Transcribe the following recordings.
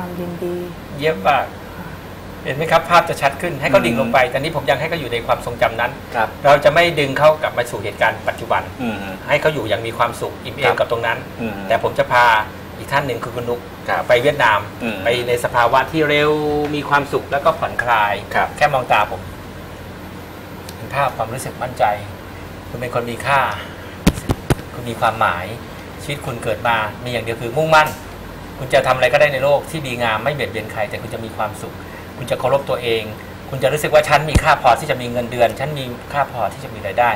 ความยินดี เยี่ยมมากเห็นไหมครับภาพจะชัดขึ้นให้เขาดิ่งลงไป แต่นี้ผมยังให้เขาอยู่ในความทรงจำนั้นครับเราจะไม่ดึงเขากลับมาสู่เหตุการณ์ปัจจุบันอืมให้เขาอยู่อย่างมีความสุขอิ่มเอครัมบกับตรงนั้นอืมแต่ผมจะพาอีกท่านหนึ่งคือคุณนุกครับไปเวียดนามอืมไปในสภาวะที่เร็วมีความสุขแล้วก็ผ่อนคลายครับแค่มองตาผมเห็นภาพความรู้สึกมั่นใจ คุณเป็นคนมีค่า คุณมีความหมายชีวิตคุณเกิดมามีอย่างเดียวคือมุ่งมั่น คุณจะทำอะไรก็ได้ในโลกที่ดีงามไม่เบียดเบียนใคร แต่คุณจะมีความสุข คุณจะเคารพตัวเอง คุณจะรู้สึกว่าฉันมีค่าพอที่จะมีเงินเดือน ฉันมีค่าพอที่จะมีรายได้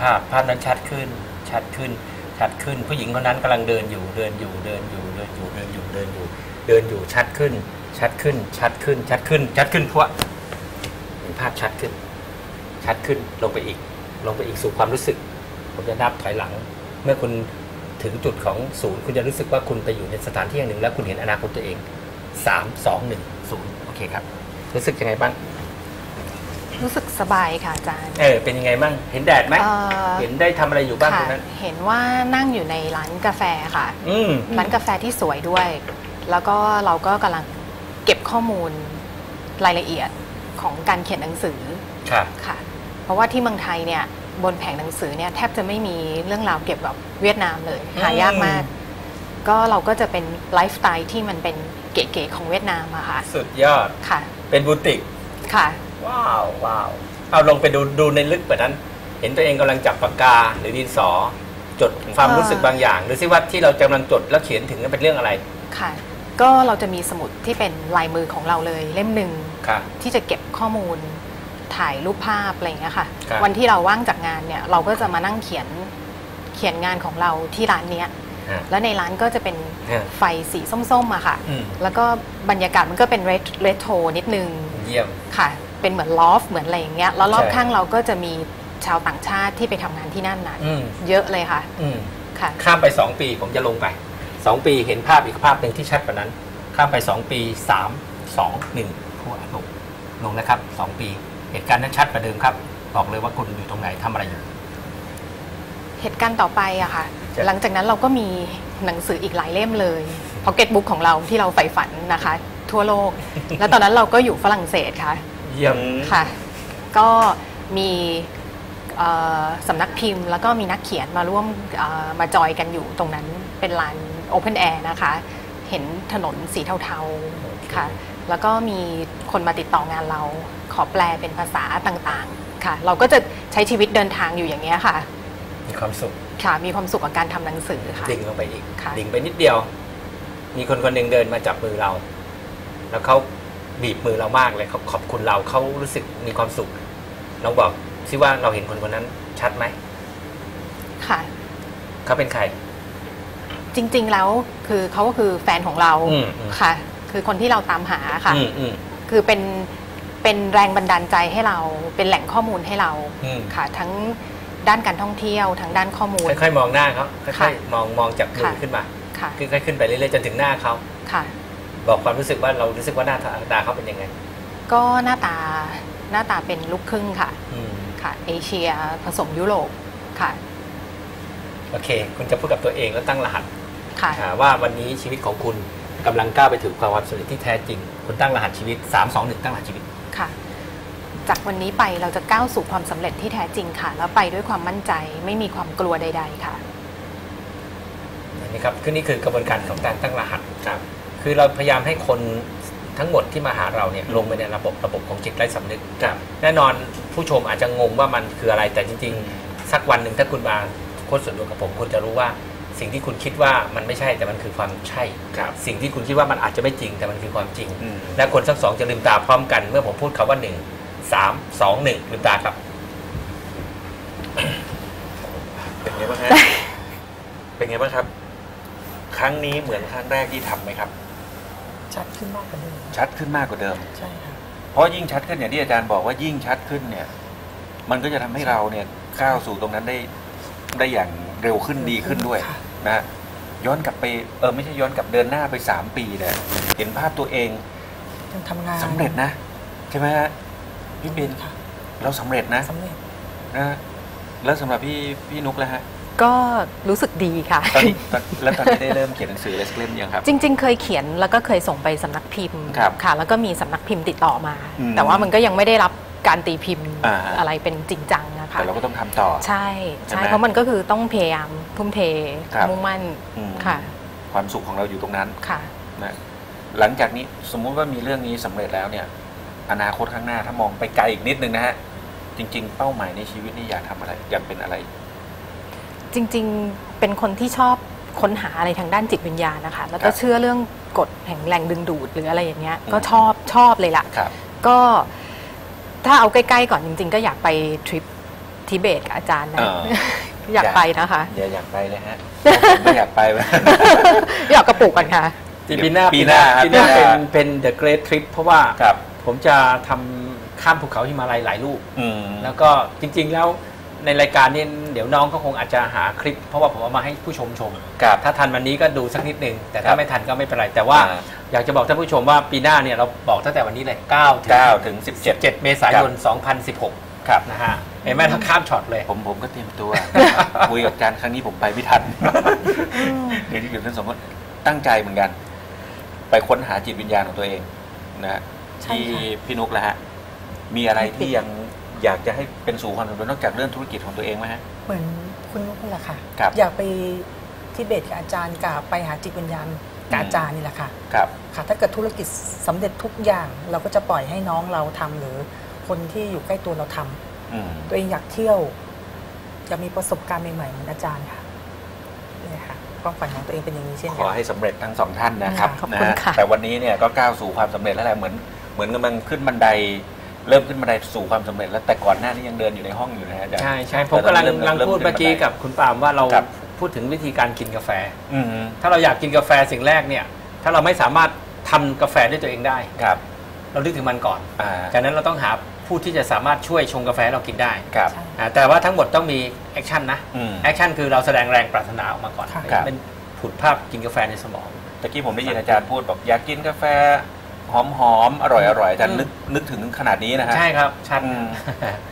ภาพภาพนั้นชัดขึ้น ชัดขึ้น ชัดขึ้น ผู้หญิงคนนั้นกำลังเดินอยู่ เดินอยู่ เดินอยู่ เดินอยู่ เดินอยู่ เดินอยู่ เดินอยู่ ชัดขึ้น ชัดขึ้น ชัดขึ้น ชัดขึ้น ชัดขึ้นเพราะเห็นภาพชัดขึ้น ชัดขึ้น ลงไปอีก ลงไปอีกสู่ความรู้สึก ผมจะนับถอยหลัง เมื่อคุณ ถึงจุดของศูนย์คุณจะรู้สึกว่าคุณไปอยู่ในสถานที่แห่งหนึ่งแล้วคุณเห็นอนาคตตัวเองสามสองหนึ่งศูนย์โอเคครับ รู้สึกยังไงบ้างรู้สึกสบายค่ะอาจารย์ เออ เป็นยังไงบ้าง เห็นแดดไหมเอ่อเห็นได้ทำอะไรอยู่บ้างตค่ะรงนั้น เห็นว่านั่งอยู่ในร้านกาแฟค่ะอืมร้านกาแฟที่สวยด้วย แล้วก็เราก็กำลังเก็บข้อมูลรายละเอียดของการเขียนหนังสือ ค่ะ ค่ะ เพราะว่าที่เมืองไทยเนี่ย บนแผงหนังสือเนี่ยแทบจะไม่มีเรื่องราวเกี่ยวกับเวียดนามเลยหายากมาก ก็เราก็จะเป็นไลฟ์สไตล์ที่มันเป็นเก๋ๆของเวียดนามอะค่ะ สุดยอดค่ะ เป็นบูติกค่ะ ว้าวว้าวเอาลงไปดูดูในลึกกว่านั้น เห็นตัวเองกำลังจับปากกาหรือดินสอ จดความเอ่อรู้สึกบางอย่าง หรือซิว่าที่เรากำลังจดแล้วเขียนถึงนั้นเป็นเรื่องอะไรค่ะ ก็เราจะมีสมุดที่เป็นลายมือของเราเลยเล่มหนึ่งค่ะที่จะเก็บข้อมูล ถ่ายรูปภาพอะไรอย่างเงี้ยค่ะ ครับ วันที่เราว่างจากงานเนี่ยเราก็จะมานั่งเขียนเขียนงานของเราที่ร้านเนี้ยฮะ แล้วในร้านก็จะเป็นฮะ ไฟสีส้มๆอะค่ะ อืมแล้วก็บรรยากาศมันก็เป็นเรทเรโทนิดนึง เยี่ยม ค่ะ เป็นเหมือนลอฟ เหมือนอะไรอย่างเงี้ย แล้วรอบใช่ ข้างเราก็จะมีชาวต่างชาติที่ไปทำงานที่นั่นน่ะอืมเยอะเลยค่ะ อืมค่ะ ข้ามไป 2 ปีผมจะลงไป 2 ปีเห็นภาพอีกภาพหนึ่งที่ชัดกว่านั้น ข้ามไป 2 ปี 3 2 1หัวลงลงนะครับ 2 ปี เหตุการณ์นั้นชัดกว่าเดิมครับ บอกเลยว่าคุณอยู่ตรงไหนทำอะไรอยู่ เหตุการณ์ต่อไปอะค่ะจ้ะหลังจากนั้นเราก็มีหนังสืออีกหลายเล่มเลยพ็อกเก็ตบุ๊กของเราที่เราใฝ่ฝันนะคะ ทั่วโลก แล้วตอนนั้นเราก็อยู่ฝรั่งเศสค่ะเยี่ยมค่ะ ก็มีเอ่อสำนักพิมพ์ แล้วก็มีนักเขียนมาร่วมเอ่อมาจอยกันอยู่ตรงนั้นเป็นลานโอเพนแอร์นะคะ เห็นถนนสีเทาๆค่ะ แล้วก็มีคนมาติดต่องานเราขอแปลเป็นภาษาต่างๆค่ะ เราก็จะใช้ชีวิตเดินทางอยู่อย่างเงี้ยค่ะ มีความสุขค่ะ มีความสุขกับการทำหนังสือค่ะดิ่งลงไปอีกค่ะดิ่งไปนิดเดียว มีคนคนหนึ่งเดินมาจับมือเรา แล้วเขาบีบมือเรามากเลยเขาขอบคุณเราเขารู้สึกมีความสุขลองบอกซิว่าเราเห็นคนคนนั้นชัดไหมค่ะเขาเป็นใคร จริง ๆ แล้วคือเขาก็คือแฟนของเราอืมอืม ค่ะ คือคนที่เราตามหาค่ะ อืมอืมคือเป็นเป็นแรงบันดาลใจให้เรา เป็นแหล่งข้อมูลให้เราอืมค่ะ ทั้งด้านการท่องเที่ยวทั้งด้านข้อมูล ค่อยๆมองหน้าเขาค่ค่ะอยๆมองมองจากมือค่ะ ขึ้นมาค่ะค่อยๆขึ้นไปเรื่อยๆจนถึงหน้าเขาค่ะ บอกความรู้สึกว่าเรารู้สึกว่าหน้าตาเขาเป็นยังไงก็หน้าตาหน้าตาเป็นลูกครึ่งค่ะอืมค่ะ เอเชียผสมยุโรปค่ะ โอเค คุณจะพูดกับตัวเองแล้วตั้งรหัส ค่ะ อ่าว่าวันนี้ชีวิตของคุณกำลังก้าวไปถึงความสำเร็จที่แท้จริง คุณตั้งรหัสชีวิต 3 2 1 ตั้งรหัสชีวิต ค่ะ จากวันนี้ไปเราจะก้าวสู่ความสำเร็จที่แท้จริงค่ะ แล้วไปด้วยความมั่นใจไม่มีความกลัวใด ๆ ค่ะ อันนี้ครับคือนี่คือกระบวนการของการตั้งรหัสครับ คือเราพยายามให้คนทั้งหมดที่มาหาเราเนี่ยลงไปในระบบระบบของจิตไร้สำนึก ครับ แน่นอนผู้ชมอาจจะงงว่ามันคืออะไรแต่จริง ๆ สักวันหนึ่งถ้าคุณมาโค้ชส่วนตัวกับผมคุณจะรู้ว่า สิ่งที่คุณคิดว่ามันไม่ใช่แต่มันคือความใช่ ครับ สิ่งที่คุณคิดว่ามันอาจจะไม่จริงแต่มันคือความจริง อืม และคนทั้งสองจะลืมตาพร้อมกันเมื่อผมพูดคาว่าหนึ่งสามสองหนึ่งลืมตาครับ เป็นไงบ้างฮะ เป็นไงบ้างครับ ครั้งนี้เหมือนครั้งแรกที่ทำไหมครับ ชัดขึ้นมากกว่าเดิมชัดขึ้นมากกว่าเดิม ใช่ค่ะเพราะยิ่งชัดขึ้นอย่างที่อาจารย์บอกว่ายิ่งชัดขึ้นเนี่ย มันก็จะทำให้เราเนี่ยก้าวสู่ตรงนั้นได้ได้อย่างเร็วขึ้นดีขึ้นด้วย ค่ะ นะฮะย้อนกลับไปเออไม่ใช่ย้อนกลับเดินหน้าไปสามปีเนี่ยเห็นภาพตัวเองยังทำงานสำเร็จนะ ใช่ไหมฮะพี่ปินค่ะเราสำเร็จนะสำเร็จนะฮะแล้วสำหรับพี่พี่นุกแล้วฮะก็รู้สึกดีค่ะตอนนี้ตอนแล้วตอนนี้ได้เริ่มเขียนหนังสือเลสเล่มยังครับ จริง ๆ เคยเขียนแล้วก็เคยส่งไปสำนักพิมพ์ครับค่ะ แล้วก็มีสำนักพิมพ์ติดต่อมาอืมแต่ว่ามันก็ยังไม่ได้รับการตีพิมพ์อ่าอะไรเป็นจริงจังนะคะ แต่เราก็ต้องทำต่อ ใช่ใช่ไหมใช่เพราะมันก็คือต้องพยายามทุ่มเทครับมุ่งมั่นอืมค่ะ ความสุขของเราอยู่ตรงนั้นค่ะนะหลังจากนี้สมมุติว่ามีเรื่องนี้สำเร็จแล้วเนี่ย อนาคตข้างหน้าถ้ามองไปไกลอีกนิดนึงนะฮะจริง ๆ เป้าหมายในชีวิตนี่อยากทำอะไรอยากเป็นอะไร จริง ๆเป็นคนที่ชอบค้นหาอะไรทางด้านจิตวิญญาณนะคะ แล้วก็ครับเชื่อเรื่องกฎแห่งแรงดึงดูดหรืออะไรอย่างเงี้ยอืมก็ชอบชอบเลยล่ะครับก็ถ้าเอาใกล้ๆก่อนจริง ๆ ก็อยากไปทริป ทิเบตกับอาจารย์นะเอออยากไปนะคะ อย่าอยากไปเลยฮะผมไม่อยากไปอยากกระปุกกันค่ะปีปีหน้าปีหน้าปีหน้าปีหเป็นน้าเป็น The Great Trip เพราะว่าครับผมจะทำข้ามภูเขาหิมาลัยหลายลูกอืมแล้วก็จริง ๆ แล้วในรายการนี้เดี๋ยวน้องก็คงอาจจะหาคลิป เพราะว่าผมเอามาให้ผู้ชมชมครับถ้าทันวันนี้ก็ดูสักนิดหนึ่งแต่ครัถ้าบไม่ทันก็ไม่เป็นไร แต่ว่าอ่าอยากจะบอกท่านผู้ชมว่าปีหน้าเนี่ยเราบอกตั้งแต่วันนี้เลย9ถึง9ถึง17 17 เมษายน 2016 ครับนะฮะเห็นไหมทั้งข้ามช็อตเลย ผมผมก็เตรียมตัว คุยกับอาจารย์ครั้งนี้ผมไปไม่ทันเดี๋ยวที่อยู่ทั้งสองคนตั้งใจเหมือนกัน ไปค้นหาจิตวิญญาณของตัวเองนะฮะใช่ที่ค่ะพี่นุกแล้วฮะ มีอะไรที่ยังอยากจะให้เป็นสู่ความสำเร็จนอกจากเรื่องธุรกิจของตัวเองไหมฮะ เหมือนคุณนุ๊กนี่แหละค่ะครับอยากไปที่เบตกับอาจารย์กับไปหาจิตวิญญาณกับอาจารย์นี่แหละค่ะครับค่ะ ถ้าเกิดธุรกิจสำเร็จทุกอย่าง เราก็จะปล่อยให้น้องเราทำหรือคนที่อยู่ใกล้ตัวเราทำอืม ตัวเองอยากเที่ยวอยากมีประสบการณ์ใหม่ๆเหมือนอาจารย์ค่ะนี่ค่ะความฝันของตัวเองเป็นอย่างนี้เช่นขกัอนให้สำเร็จทั้งสองท่านนะครับขอบคุณนะฮะค่ะแต่วันนี้เนี่ยก็ก้าวสู่ความสำเร็จแล้วแหละเหมือนเหมือนกำลังขึ้นบันไดเริ่มขึ้นบันไดสู่ความสำเร็จแล้วแต่ก่อนหน้านี้ยังเดินอยู่ในห้องอยู่นะฮะอาจารย์ใช่ใช่ผมกำลังแต่เริ่มกำลังเริ่มพูดขึ้นเมื่อกี้บันไดกับคุณปาล์มว่าเราครับพูดถึงวิธีการกินกาแฟอืมถ้าเราอยากกินกาแฟสิ่งแรกเนี่ย ถ้าเราไม่สามารถทำกาแฟด้วยตัวเองได้ครับ เรานึกถึงมันก่อนอ่าจากนั้นเราต้องหา ผู้ที่จะสามารถช่วยชงกาแฟให้เรากินได้ครับใช่อ่าแต่ว่าทั้งหมดต้องมีแอคชั่นนะอืม แอคชั่นคือเราแสดงแรงปรารถนาออกมาก่อนค่ะครับ เป็นผุดภาพกินกาแฟในสมอง ตะกี้ผมได้ยินอาจารย์พูดบอกอยากกินกาแฟ หอมหอมๆอร่อยอร่อยอาจารย์อืมนึกนึกถึงขนาดนี้นะฮะใช่ครับชัดอืม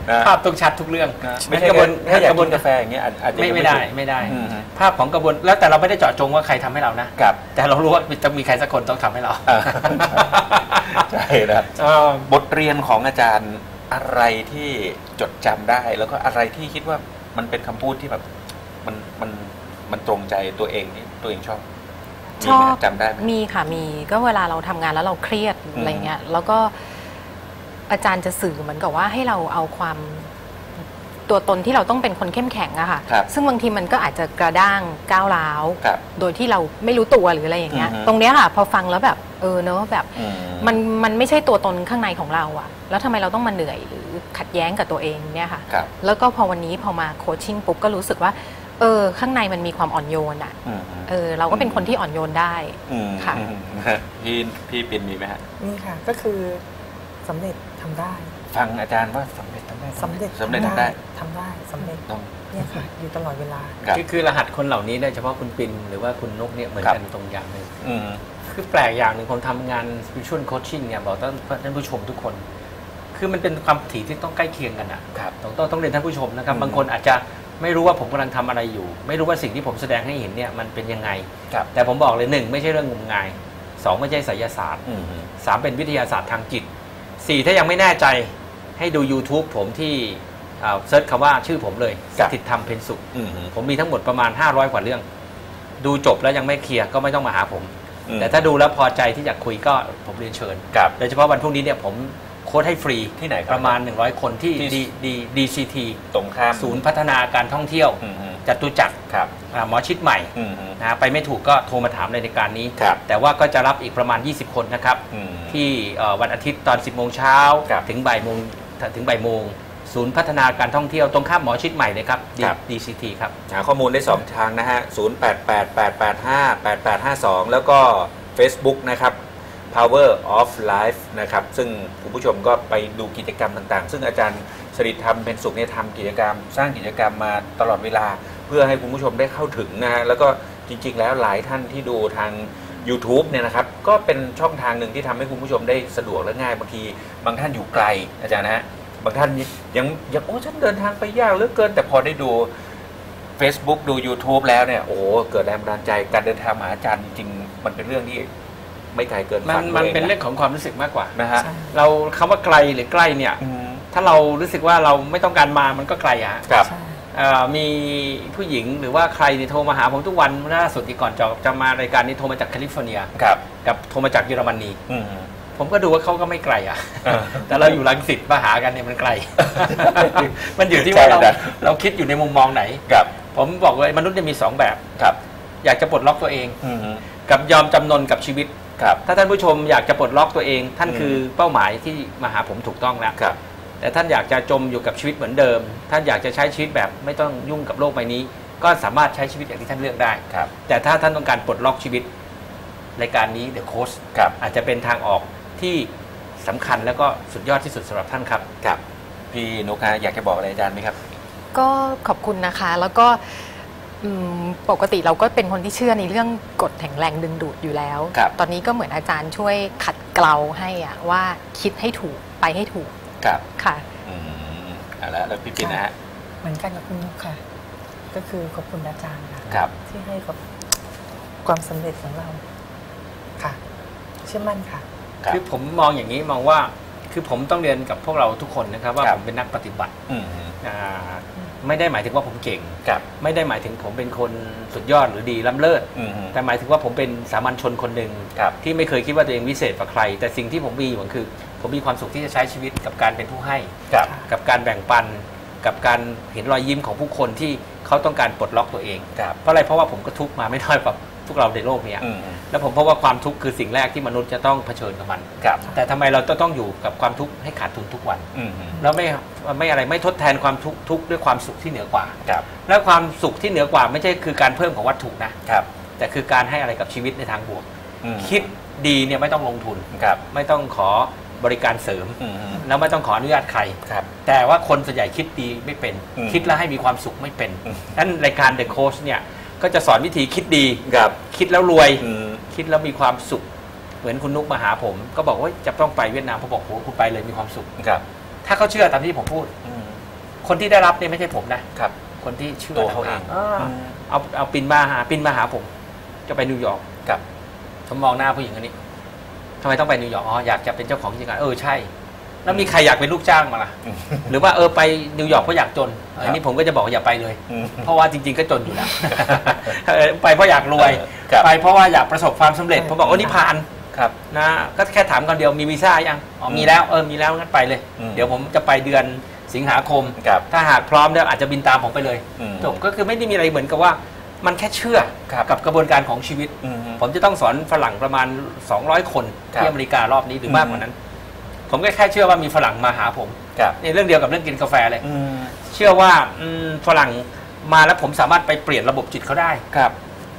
นะภาพต้องชัดทุกเรื่องนะไม่ใช่กระบวนแค่อยากกระบวกินนกาแฟอย่างเงี้ยอาจอาจจะไม่ยังไม่ได้ถูกไม่ได้อืมภาพของกระบวนแล้วแต่เราไม่ได้เจาะจงว่าใครทำให้เรานะกับแต่เรารู้ว่าจะมีใครสักคนต้องทำให้เราอ่าใช่นะเออบทเรียนของอาจารย์อะไรที่จดจำได้ แล้วก็อะไรที่คิดว่ามันเป็นคำพูดที่แบบมันมันมันตรงใจตัวเองที่ตัวเองชอบ ชอบมีไหมจำได้ไหมมีค่ะมีก็เวลาเราทำงานแล้วเราเครียดอืมอะไรเงี้ยแล้วก็อาจารย์จะสื่อเหมือนกับว่าให้เราเอาความตัวตนที่เราต้องเป็นคนเข้มแข็งอะค่ะครับซึ่งบางทีมันก็อาจจะกระด้างก้าวร้าวครับโดยที่เราไม่รู้ตัวหรืออะไรอย่างเงี้ยอือฮึตรงเนี้ยค่ะ พอฟังแล้วแบบเออเนอะแบบอืมันมันไม่ใช่ตัวตนข้างในของเราอะแล้วทำไมเราต้องมาเหนื่อยหรือขัดแย้งกับตัวเองเนี่ยค่ะครับแล้วก็พอวันนี้พอมาโคชชิ่งปุ๊บก็รู้สึกว่า เออ ข้างในมันมีความอ่อนโยนอะอืมเออ เราก็เป็นคนที่อ่อนโยนได้อืมค่ะอืมพี่พี่ปินมีไหมฮะนี่ค่ะ ก็คือสำเร็จทำได้ ฟังอาจารย์ว่าสำเร็จทำได้สำเร็จสำเร็จทำได้ทำได้สำเร็จต้องเนี่ยค่ะอยู่ตลอดเวลาครับคือคือรหัสคนเหล่านี้โดยเฉพาะคุณปินหรือว่าคุณนกเนี่ยเหมือนกันตรงอย่างหนึ่งอืมคือแปลกอย่างหนึ่งผมทำงาน spiritual coaching เนี่ยบอกท่านท่านผู้ชมทุกคน คือมันเป็นความถี่ที่ต้องใกล้เคียงกันอะครับต้องต้องต้องเรียนท่านผู้ชมนะครับอืมบางคนอาจจะ ไม่รู้ว่าผมกำลังทำอะไรอยู่ ไม่รู้ว่าสิ่งที่ผมแสดงให้เห็นเนี่ยมันเป็นยังไงครับแต่ผมบอกเลยหนึ่งไม่ใช่เรื่องงมงายสองไม่ใช่ไสยศาสตร์อืมสามเป็นวิทยาศาสตร์ทางจิตสี่ถ้ายังไม่แน่ใจให้ดู YouTube ผมที่เซิร์ชคำว่าชื่อผมเลยสถิตธรรมเพนสุขอืมผมมีทั้งหมดประมาณ 500 กว่าเรื่อง ดูจบแล้วยังไม่เคลียร์ก็ไม่ต้องมาหาผมอืมแต่ถ้าดูแล้วพอใจที่จะคุยก็ผมเรียนเชิญครับโดยเฉพาะวันพรุ่งนี้เนี่ยผม โค้ดให้ฟรีที่ไหนครับประมาณ 100 คนที่ ที่ดีดี DCT ตรงข้ามศูนย์พัฒนาการท่องเที่ยวอืมจตุจักรครับอ่าหมอชิดใหม่อืมนะไปไม่ถูกก็โทรมาถามในรายการนี้ ครับ แต่ว่าก็จะรับอีกประมาณ 20 คนนะครับ อืม ที่เอ่อวันอาทิตย์ตอน 10 โมงเช้าครับถึงบ่ายโมงถึงบ่ายโมงศูนย์พัฒนาการท่องเที่ยวตรงข้ามหมอชิดใหม่เลยครับ ครับ DCT ครับ หาข้อมูลได้ 2 ทางนะฮะ 0 8 8 8 8 5 8 8 5 2 แล้วก็ Facebook นะครับ Power of Life นะครับ ซึ่งคุณผู้ชมก็ไปดูกิจกรรมต่างๆ ซึ่งอาจารย์สริธรรมเป็นสุขเนี่ยทำกิจกรรม สร้างกิจกรรมมาตลอดเวลา เพื่อให้คุณผู้ชมได้เข้าถึงนะฮะแล้วก็จริงๆ แล้วหลายท่านที่ดูทาง YouTube เนี่ยนะครับ ก็เป็นช่องทางหนึ่งที่ทำให้คุณผู้ชมได้สะดวกและง่ายบางทีบางท่านอยู่ไกลอาจารย์นะฮะบางท่านยังยังโอ้ฉันเดินทางไปยากเหลือเกิน แต่พอได้ดู Facebook ดู YouTube แล้วเนี่ยโอ้โหเกิดแรงบันดาลใจการเดินทางมาหาอาจารย์จริงๆมันเป็นเรื่องที่ ไม่ไกลเกินมันฝันมันตัวเป็นเรื่องะของความรู้สึกมากกว่านะฮะใช่เราคำว่าไกลหรือใกล้เนี่ยอืมถ้าเรารู้สึกว่าเราไม่ต้องการมามันก็ไกลอะฮะครับใช่เอ่อมีผู้หญิงหรือว่าใครเนี่ยโทรมาหาผมทุกวันล่าสุดที่ก่อนจะจะมารายการนี้โทรมาจากแคลิฟอร์เนียครับกับโทรมาจากเยอรมนีอืมผมก็ดูว่าเขาก็ไม่ไกลอะเออแต่เราอยู่รังสิตมาหากันเนี่ยมันไกล มันอยู่ที่ว่าเราใช่ครับเราคิดอยู่ในมุมมองไหนครับ ผมบอกเลยมนุษย์จะมีสองแบบครับ อยากจะปลดล็อกตัวเองอืมกับยอมจำนนกับชีวิต ครับ ถ้าท่านผู้ชมอยากจะปลดล็อกตัวเอง ท่านอืมคือเป้าหมายที่มาหาผมถูกต้องแล้วครับ แต่ท่านอยากจะจมอยู่กับชีวิตเหมือนเดิม ท่านอยากจะใช้ชีวิตแบบไม่ต้องยุ่งกับโลกใบนี้ ก็สามารถใช้ชีวิตอย่างที่ท่านเลือกได้ ครับ แต่ถ้าท่านต้องการปลดล็อกชีวิตรายการนี้ The Coach ครับ อาจจะเป็นทางออกที่สำคัญแล้วก็สุดยอดที่สุดสำหรับท่านครับ ครับ พี่นุกฮะอยากจะบอกอะไรอาจารย์ไหมครับ ก็ขอบคุณนะคะ แล้วก็อืม ปกติเราก็เป็นคนที่เชื่อในเรื่องกฎแห่งแรงดึงดูดอยู่แล้วครับตอนนี้ก็เหมือนอาจารย์ช่วยขัดเกลาให้อะว่าคิดให้ถูกไปให้ถูกครับค่ะอืมเอาละแล้วพี่ปินนะฮะเหมือนกันกับคุณนุกค่ะ ก็คือขอบคุณอาจารย์ค่ะครับที่ให้กับความสำเร็จของเราค่ะ เชื่อมั่นค่ะครับคือผมมองอย่างนี้มองว่า คือผมต้องเรียนกับพวกเราทุกคนนะครับ ว่าครับผมเป็นนักปฏิบัติอืมอ่า ไม่ได้หมายถึงว่าผมเก่ง ครับ ไม่ได้หมายถึงผมเป็นคนสุดยอดหรือดีล้ำเลิศ อืม แต่หมายถึงว่าผมเป็นสามัญชนคนหนึ่งครับ ที่ไม่เคยคิดว่าตัวเองวิเศษกว่าใคร แต่สิ่งที่ผมมีอยู่ก็คือ ผมมีความสุขที่จะใช้ชีวิตกับการเป็นผู้ให้ ครับ กับการแบ่งปัน กับการเห็นรอยยิ้มของผู้คนที่เขาต้องการปลดล็อกตัวเอง ครับ เพราะอะไรเพราะว่าผมก็ทุกข์มาไม่น้อยกว่า พวกเราในโลกเนี้ยอืมแล้วผมพบว่าความทุกข์คือสิ่งแรกที่มนุษย์จะต้องเผชิญกับมันครับแต่ทำไมเราต้องอยู่กับความทุกข์ให้ขาดทุนทุกวันอืมแล้วไม่ไม่อะไรไม่ทดแทนความทุกข์ทุกข์ด้วยความสุขที่เหนือกว่าครับและความสุขที่เหนือกว่าไม่ใช่คือการเพิ่มของวัตถุนะครับแต่คือการให้อะไรกับชีวิตในทางบวกอืมคิดดีเนี่ยไม่ต้องลงทุนครับไม่ต้องขอบริการเสริมอืมแล้วไม่ต้องขออนุญาตใครครับ แต่ว่าคนส่วนใหญ่คิดดีไม่เป็นอืมคิดแล้วให้มีความสุขไม่เป็นอืมนั้นรายการ The Coach เนี่ย ก็จะสอนวิธีคิดดีครับคิดแล้วรวย อืม คิดแล้วมีความสุข เหมือนคุณนุกมาหาผม ก็บอกว่าจะต้องไปเวียดนามผมบอกโหคุณไปเลยมีความสุข ครับถ้าเขาเชื่อตามที่ผมพูด อืมคนที่ได้รับเนี่ยไม่ใช่ผมนะ ครับ คนที่เชื่อตัวเขาเองอ่าเอาเอาปินมาหาปินมาหาผม จะไปนิวยอร์กครับ ผมมองหน้าผู้หญิงคนนี้ทำไมต้องไปนิวยอร์กอ๋ออยากจะเป็นเจ้าของกิจการเออใช่ แล้วมีใครอยากเป็นลูกจ้างมาล่ะอืมหรือว่าเออไปนิวยอร์กเพราะอยากจนครับอันนี้ผมก็จะบอกว่าอย่าไปเลยอืมเพราะว่าจริง ๆ ก็จนอยู่แล้วเออไปเพราะอยากรวยครับไปเพราะว่าอยากประสบความสำเร็จใช่ผมบอกว่านี่ผ่านครับนะก็แค่ถามคำเดียวมีวีซ่ายังอ๋อมีแล้วเออมีแล้วงั้นไปเลยอืมเดี๋ยวผมจะไปเดือนสิงหาคมครับถ้าหากพร้อมแล้วอาจจะบินตามผมไปเลยอืมจบก็คือไม่ได้มีอะไรเหมือนกับว่า มันแค่เชื่อครับกับกระบวนการของชีวิตอืมผมจะต้องสอนฝรั่งประมาณ 200 คนครับที่อเมริการอบนี้หรือมากอืมกว่านั้น ผมก็แค่เชื่อว่ามีฝรั่งมาหาผมครับในเรื่องเดียวกับเรื่องกินกาแฟเลยอืมเชื่อว่าอืมฝรั่งมาแล้วผมสามารถไปเปลี่ยนระบบจิตเขาได้ ครับ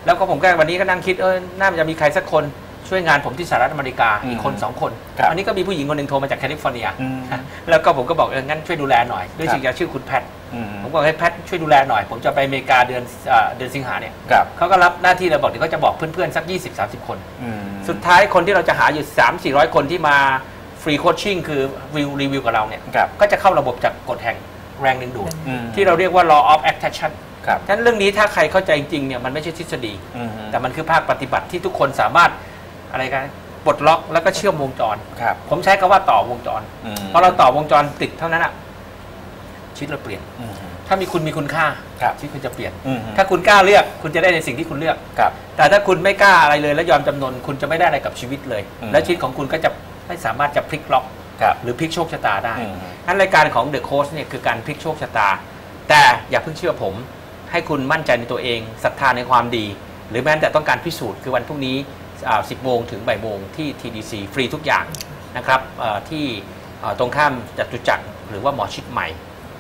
แล้วก็ผมก็วันนี้ก็นั่งคิดเออน่าจะมีใครสักคนช่วยงานผมที่สหรัฐอเมริกาอืมอีกคนสองคนครับอันนี้ก็มีผู้หญิงคนหนึ่งโทรมาจากแคลิฟอร์เนีย อืม แล้วก็ผมก็บอกเอองั้นช่วยดูแลหน่อยด้วยครับสิ่งจะชื่อคุณแพท อืมผมบอกให้แพทช่วยดูแลหน่อย ผมจะไปอเมริกาเดือนเอ่อเดือนสิงหาเนี่ยครับเขาก็รับหน้าที่เราบอกเดี๋ยวเขาจะบอกเพื่อนๆสัก 20-30 คน อืม สุดท้ายคนที่เราจะหาอยู่ 3-400 คนที่มาฟ รีโคชชิ่งคือวิวรีวิวกับเราเนี่ย ครับก็จะเข้าระบบจากกฎแห่งแรงดึงดูด อืมที่เราเรียกว่า law of attraction ครับฉะนั้นเรื่องนี้ถ้าใครเข้าใจจริงๆเนี่ยมันไม่ใช่ทฤษฎี อืมแต่มันคือภาคปฏิบัติที่ทุกคนสามารถอะไรกันปลดล็อกแล้วก็เชื่อมวงจร ครับผมใช้คำว่าต่อวงจรอืมพอเราต่อวงจรติดเท่านั้นอะชีวิตเราเปลี่ยน อืมถ้ามีคุณมีคุณค่าครับชีวิตคุณจะเปลี่ยน อืมถ้าคุณกล้าเลือกคุณจะได้ในสิ่งที่คุณเลือก ครับ แต่ถ้าคุณไม่กล้าอะไรเลย แล้วยอมจำนนคุณจะไม่ได้อะไรกับชีวิตเลย อืม และชีวิตของคุณก็จะ ไม่สามารถจะพลิกล็อกครับ หรือพลิกโชคชะตาได้อืมนั้นรายการของ The Coach เนี่ยคือการพลิกโชคชะตา แต่อย่าเพิ่งเชื่อผม ให้คุณมั่นใจในตัวเองศรัทธาในความดี หรือแม้แต่ต้องการพิสูจน์คือวันพรุ่งนี้อ่า10โมงถึงบ่ายโมงที่ TDC ฟรีทุกอย่างนะครับเอ่อที่เอ่อตรงข้ามจตุจักรหรือว่าหมอชิดใหม่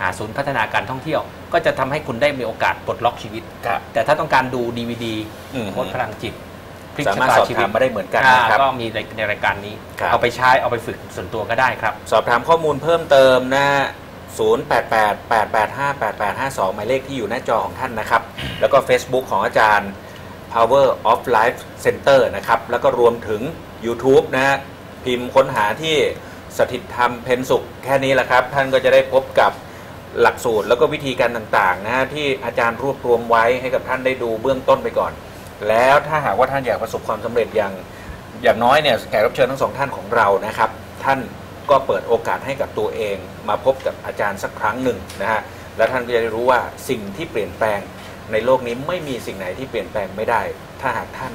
อ่าศูนย์พัฒนาการท่องเที่ยว ก็จะทำให้คุณได้มีโอกาสปลดล็อกชีวิต ครับ แต่ถ้าต้องการดู DVD อืม โค้ดพลังจิตพ ลิกสาชะมารถตาสอบชีวิถาตมมาได้เหมือนกันอ่านะครับ ก็มีในในรายการนี้ ครับ เอาไปใช้เอาไปฝึกส่วนตัวก็ได้ครับ สอบถามข้อมูลเพิ่มเติมนะ0888858852 หมายเลขที่อยู่หน้าจอของท่านนะครับ แล้วก็ Facebook ของอาจารย์ Power of Life Center นะครับ แล้วก็รวมถึง YouTube นะฮะพิมพ์ค้นหาที่สถิตธรรมเพนสุขแค่นี้แหละครับ ท่านก็จะได้พบกับหลักสูตรแล้วก็วิธีการต่างๆนะฮะที่อาจารย์รวบรวมไว้ให้กับท่านได้ดูเบื้องต้นไปก่อน แล้วถ้าหากว่าท่านอยากประสบความสำเร็จอย่างอย่างน้อยเนี่ยแขกรับเชิญทั้งสองท่านของเรานะครับ ท่านก็เปิดโอกาสให้กับตัวเอง มาพบกับอาจารย์สักครั้งหนึ่งนะฮะและท่านก็จะได้รู้ว่าสิ่งที่เปลี่ยนแปลงในโลกนี้ไม่มีสิ่งไหนที่เปลี่ยนแปลงไม่ได้ ถ้าหากท่าน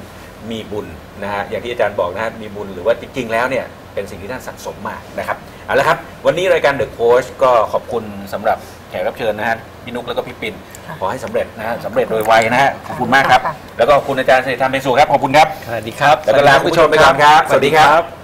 มีบุญนะฮะอย่างที่อาจารย์บอกนะฮะมีบุญหรือว่าจริงๆแล้วเนี่ยเป็นสิ่งที่ท่านสะสมมานะครับ เอาละครับ วันนี้รายการเดอะโค้ชก็ขอบคุณสำหรับแขกรับเชิญนะฮะพี่นุกแล้วก็พี่ปิ่นค่ะขอให้สำเร็จนะฮะสำเร็จโดยไวนะฮะขอบคุณมากครับค่ะแล้วก็ขอบคุณอาจารย์เสรีธรรมเป็นสุขครับขอบคุณครับสวัสดีครับแล้วก็ลาคุณผู้ชมไปก่อนครับ สวัสดีครับ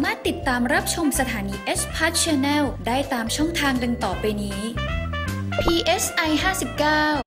านสามารถติดตามรับชมสถานี s p a r Channel ได้ตามช่องทางดังต่อไปนี้ PSI 59